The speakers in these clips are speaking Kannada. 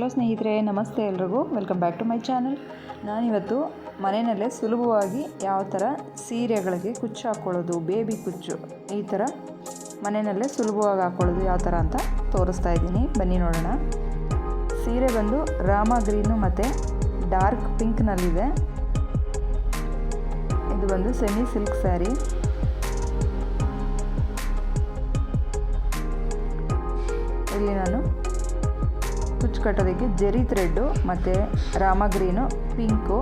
ಹಲೋ ಸ್ನೇಹಿತರೆ, ನಮಸ್ತೆ ಎಲ್ರಿಗೂ. Welcome back to my channel ನಾನಿವತ್ತು ಮನೆಯಲ್ಲೇ ಸುಲಭವಾಗಿ ಯಾವ ಥರ ಸೀರೆಗಳಿಗೆ ಕುಚ್ಚು ಹಾಕ್ಕೊಳ್ಳೋದು ಬೇಬಿ ಕುಚ್ಚು, ಈ ಥರ ಮನೆಯಲ್ಲೇ ಸುಲಭವಾಗಿ ಹಾಕ್ಕೊಳ್ಳೋದು ಯಾವ ಥರ ಅಂತ ತೋರಿಸ್ತಾ ಇದ್ದೀನಿ. ಬನ್ನಿ ನೋಡೋಣ. ಸೀರೆ ಬಂದು ರಾಮ ಗ್ರೀನು ಮತ್ತು ಡಾರ್ಕ್ ಪಿಂಕ್ನಲ್ಲಿದೆ ಇದು ಬಂದು ಸೆಮಿ ಸಿಲ್ಕ್ ಸ್ಯಾರಿ. ಇಲ್ಲಿ ನಾನು ಕಟ್ಟೋದಕ್ಕೆ ಜೆರಿ ಥ್ರೆಡ್ಡು ಮತ್ತು ರಾಮ ಗ್ರೀನು, ಪಿಂಕು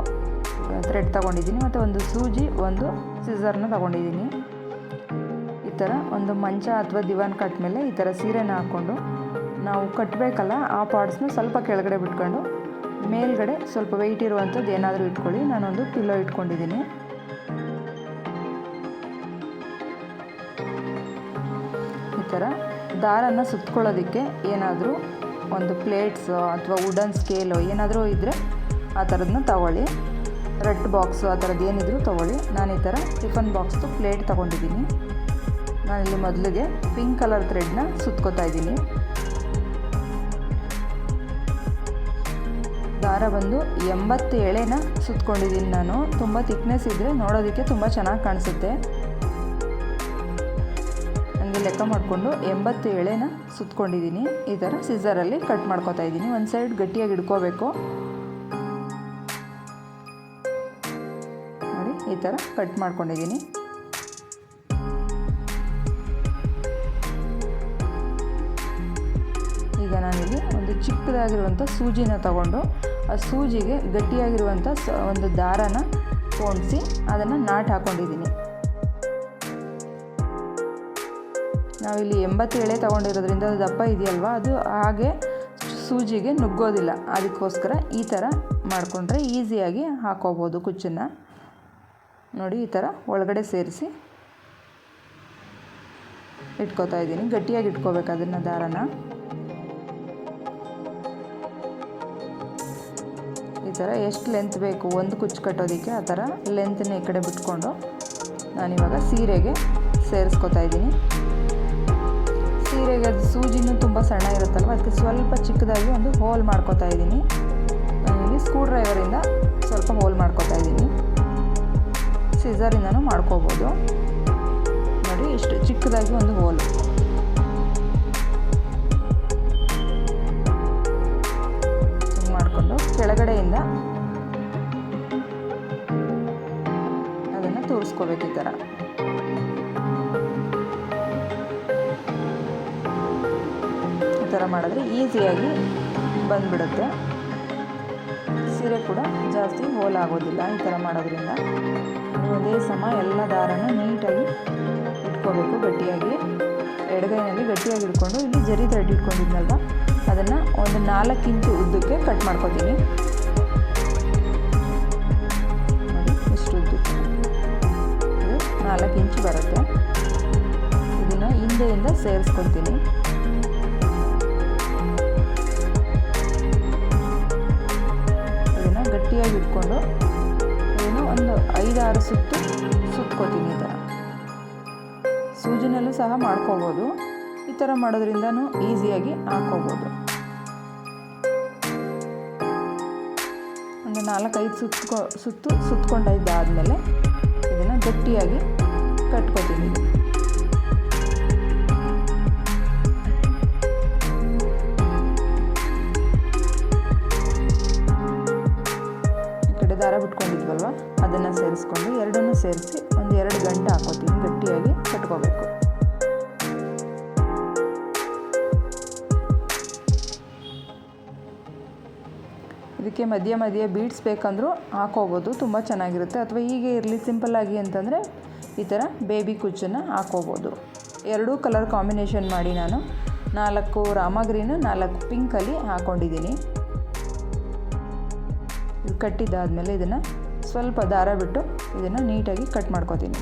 ಥ್ರೆಡ್ ತೊಗೊಂಡಿದ್ದೀನಿ, ಮತ್ತು ಒಂದು ಸೂಜಿ, ಒಂದು ಸಿಸರ್ನ ತೊಗೊಂಡಿದ್ದೀನಿ. ಈ ಥರ ಒಂದು ಮಂಚ ಅಥವಾ ದಿವಾನ್ ಕಟ್ ಮೇಲೆ ಈ ಥರ ಸೀರೆನ ಹಾಕ್ಕೊಂಡು ನಾವು ಕಟ್ಟಬೇಕಲ್ಲ ಆ ಪಾರ್ಟ್ಸ್ನ ಸ್ವಲ್ಪ ಕೆಳಗಡೆ ಬಿಟ್ಕೊಂಡು, ಮೇಲ್ಗಡೆ ಸ್ವಲ್ಪ ವೆಯ್ಟ್ ಇರುವಂಥದ್ದು ಏನಾದರೂ ಇಟ್ಕೊಳ್ಳಿ, ನಾನೊಂದು ಪಿಲ್ಲೋ ಇಟ್ಕೊಂಡಿದ್ದೀನಿ. ಈ ಥರ ದಾರನ ಸುತ್ಕೊಳ್ಳೋದಕ್ಕೆ ಏನಾದರೂ ಒಂದು ಪ್ಲೇಟ್ಸ್ ಅಥವಾ ವುಡನ್ ಸ್ಕೇಲು ಏನಾದರೂ ಇದ್ದರೆ ಆ ಥರದನ್ನ ತಗೊಳ್ಳಿ. ರೆಡ್ ಬಾಕ್ಸು ಆ ಥರದ್ದು ಏನಿದ್ರು ತೊಗೊಳ್ಳಿ. ನಾನು ಈ ಥರ ಟಿಫನ್ ಬಾಕ್ಸ್ದು ಪ್ಲೇಟ್ ತೊಗೊಂಡಿದ್ದೀನಿ. ಇಲ್ಲಿ ಮೊದಲಿಗೆ ಪಿಂಕ್ ಕಲರ್ ಥ್ರೆಡ್ನ ಸುತ್ಕೋತಾ ಇದ್ದೀನಿ. ದಾರ ಬಂದು ಎಂಬತ್ತು ಎಳೆನ ಸುತ್ಕೊಂಡಿದ್ದೀನಿ ನಾನು. ತುಂಬ ತಿಕ್ನೆಸ್ ಇದ್ದರೆ ನೋಡೋದಕ್ಕೆ ತುಂಬ ಚೆನ್ನಾಗಿ ಕಾಣಿಸುತ್ತೆ. ಹಂಗೆ ಲೆಕ್ಕ ಮಾಡಿಕೊಂಡು ಎಂಬತ್ತು ಎಳೆನ ಸುತ್ಕೊಂಡಿದ್ದೀನಿ. ಈ ಥರ ಸಿಸರಲ್ಲಿ ಕಟ್ ಮಾಡ್ಕೊತಾ ಇದ್ದೀನಿ. ಒಂದು ಸೈಡ್ ಗಟ್ಟಿಯಾಗಿ ಇಡ್ಕೋಬೇಕು ನೋಡಿ, ಈ ಥರ ಕಟ್ ಮಾಡ್ಕೊಂಡಿದ್ದೀನಿ. ಈಗ ನಾನಿಲ್ಲಿ ಒಂದು ಚಿಕ್ಕದಾಗಿರುವಂಥ ಸೂಜಿನ ತಗೊಂಡು ಆ ಸೂಜಿಗೆ ಗಟ್ಟಿಯಾಗಿರುವಂಥ ಒಂದು ದಾರನ ಪೋಣಿಸಿ ಅದನ್ನು ನಾಟ್ ಹಾಕ್ಕೊಂಡಿದ್ದೀನಿ ನಾವಿಲ್ಲಿ ಎಂಬತ್ತು ಎಳೆ ತೊಗೊಂಡಿರೋದ್ರಿಂದ ಅದು ದಪ್ಪ ಇದೆಯಲ್ವ? ಅದು ಹಾಗೆ ಸೂಜಿಗೆ ನುಗ್ಗೋದಿಲ್ಲ. ಅದಕ್ಕೋಸ್ಕರ ಈ ಥರ ಮಾಡಿಕೊಂಡ್ರೆ ಈಸಿಯಾಗಿ ಹಾಕೋಬೋದು ಕುಚ್ಚನ್ನು. ನೋಡಿ, ಈ ಥರ ಒಳಗಡೆ ಸೇರಿಸಿ ಇಟ್ಕೋತಾ ಇದ್ದೀನಿ. ಗಟ್ಟಿಯಾಗಿ ಇಟ್ಕೋಬೇಕು ಅದನ್ನು ದಾರನ. ಈ ಥರ ಎಷ್ಟು ಲೆಂತ್ ಬೇಕು? ಒಂದು ಕುಚ್ಚು ಕಟ್ಟೋದಕ್ಕೆ ಆ ಥರ ಲೆಂತನ್ನ ಈ ಕಡೆ ಬಿಟ್ಕೊಂಡು ನಾನಿವಾಗ ಸೀರೆಗೆ ಸೇರಿಸ್ಕೊತಾ ಇದ್ದೀನಿ. ಸೀರೆಗೆ ಅದು ಸೂಜಿನೂ ತುಂಬ ಸಣ್ಣ ಇರುತ್ತಲ್ವ? ಅದಕ್ಕೆ ಸ್ವಲ್ಪ ಚಿಕ್ಕದಾಗಿ ಒಂದು ಹೋಲ್ ಮಾಡ್ಕೊತಾ ಇದ್ದೀನಿ. ಇಲ್ಲಿ ಸ್ಕ್ರೂ ಡ್ರೈವರಿಂದ ಸ್ವಲ್ಪ ಹೋಲ್ ಮಾಡ್ಕೋತಾ ಇದ್ದೀನಿ. ಸಿಸರಿಂದನೂ ಮಾಡ್ಕೋಬೋದು. ನೋಡಿ, ಇಷ್ಟು ಚಿಕ್ಕದಾಗಿ ಒಂದು ಹೋಲ್. ಮಾಡಿಕೊಂಡು ಕೆಳಗಡೆಯಿಂದ ಅದನ್ನು ತೋರಿಸ್ಕೋಬೇಕು ಈ ಥರ. ಥರ ಮಾಡಿದ್ರೆ ಈಸಿಯಾಗಿ ಬಂದ್ಬಿಡುತ್ತೆ. ಸೀರೆ ಕೂಡ ಜಾಸ್ತಿ ಹೋಲ್ ಆಗೋದಿಲ್ಲ ಈ ಥರ ಮಾಡೋದ್ರಿಂದ. ಒಂದೇ ಸಮ ಎಲ್ಲ ದಾರನ ನೀಟಾಗಿ ಇಟ್ಕೋಬೇಕು. ಗಟ್ಟಿಯಾಗಿ ಎಡಗೈನಲ್ಲಿ ಗಟ್ಟಿಯಾಗಿ ಇಟ್ಕೊಂಡು, ಇಲ್ಲಿ ಜರಿ ಥ್ರೆಡ್ ಇಟ್ಕೊಂಡಿದ್ನಲ್ವ? ಅದನ್ನು ಒಂದು ನಾಲ್ಕು ಇಂಚು ಉದ್ದಕ್ಕೆ ಕಟ್ ಮಾಡ್ಕೋತೀನಿ. ಇಷ್ಟು ಉದ್ದಕ್ಕೆ ನಾಲ್ಕು ಇಂಚು ಬರುತ್ತೆ. ಇದನ್ನು ಹಿಂದೆಯಿಂದ ಸೇರಿಸ್ಕೊತೀನಿ. ಗಟ್ಟಿಯಾಗಿ ಇಟ್ಕೊಂಡು ಏನು ಒಂದು ಐದಾರು ಸುತ್ತು ಸುತ್ಕೋತೀನಿ ಈ ಥರ ಸೂಜಿನಲ್ಲೂ ಸಹ ಮಾಡ್ಕೋಬೋದು. ಈ ಥರ ಮಾಡೋದ್ರಿಂದನೂ ಈಸಿಯಾಗಿ ಹಾಕೋಬೋದು ಒಂದು ನಾಲ್ಕೈದು ಸುತ್ಕೊ, ಸುತ್ತು ಸುತ್ತಕೊಂಡಿದ್ದಾದಮೇಲೆ ಇದನ್ನು ಗಟ್ಟಿಯಾಗಿ ಕಟ್ಕೋತೀನಿ. ಸೇರಿಸ್ಕೊಂಡು ಎರಡನ್ನೂ ಸೇರಿಸಿ ಒಂದು ಎರಡು ಗಂಟೆ ಹಾಕೋತೀನಿ, ಗಟ್ಟಿಯಾಗಿ ಕಟ್ಕೋಬೇಕು. ಇದಕ್ಕೆ ಮಧ್ಯ ಮಧ್ಯ ಬೀಡ್ಸ್ ಬೇಕಂದರೂ ಹಾಕೋಬೋದು, ತುಂಬ ಚೆನ್ನಾಗಿರುತ್ತೆ. ಅಥವಾ ಹೀಗೆ ಇರಲಿ ಸಿಂಪಲ್ಲಾಗಿ ಅಂತಂದರೆ ಈ ಥರ ಬೇಬಿ ಕುಚ್ಚನ್ನು ಹಾಕೋಬೋದು. ಎರಡೂ ಕಲರ್ ಕಾಂಬಿನೇಷನ್ ಮಾಡಿ ನಾನು ನಾಲ್ಕು ರಾಮ ಗ್ರೀನು ನಾಲ್ಕು ಪಿಂಕಲ್ಲಿ ಹಾಕ್ಕೊಂಡಿದ್ದೀನಿ ಕಟ್ಟಿದ್ದಾದಮೇಲೆ ಇದನ್ನು ಸ್ವಲ್ಪ ದಾರ ಬಿಟ್ಟು ಇದನ್ನು ನೀಟಾಗಿ ಕಟ್ ಮಾಡ್ಕೋತೀನಿ.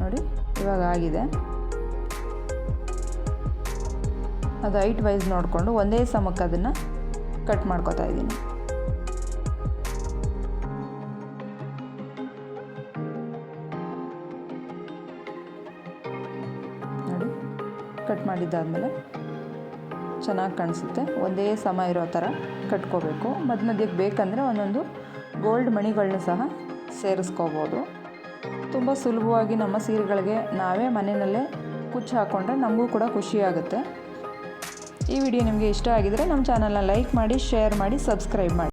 ನೋಡಿ, ಇವಾಗ ಆಗಿದೆ. ಅದು ಐಟ್ ವೈಸ್ ನೋಡಿಕೊಂಡು ಒಂದೇ ಸಮಕ್ಕೆ ಅದನ್ನು ಕಟ್ ಮಾಡ್ಕೋತಾ ಇದ್ದೀನಿ. ನೋಡಿ, ಕಟ್ ಮಾಡಿದ್ದಾದಮೇಲೆ ಚೆನ್ನಾಗಿ ಕಾಣಿಸುತ್ತೆ. ಒಂದೇ ಸಮ ಇರೋ ಥರ ಕಟ್ಕೋಬೇಕು. ಮಧ್ಯ ಮಧ್ಯಕ್ಕೆ ಬೇಕಂದರೆ ಒಂದೊಂದು ಗೋಲ್ಡ್ ಮಣಿಗಳನ್ನ ಸಹ ಸೇರಿಸ್ಕೋಬೋದು. ತುಂಬ ಸುಲಭವಾಗಿ ನಮ್ಮ ಸೀರೆಗಳಿಗೆ ನಾವೇ ಮನೆಯಲ್ಲೇ ಕುಚ್ಚು ಹಾಕ್ಕೊಂಡ್ರೆ ನಮಗೂ ಕೂಡ ಖುಷಿಯಾಗುತ್ತೆ ಈ ವಿಡಿಯೋ ನಿಮಗೆ ಇಷ್ಟ ಆಗಿದರೆ ನಮ್ಮ ಚಾನಲ್ನ ಲೈಕ್ ಮಾಡಿ, ಶೇರ್ ಮಾಡಿ, ಸಬ್ಸ್ಕ್ರೈಬ್ ಮಾಡಿ.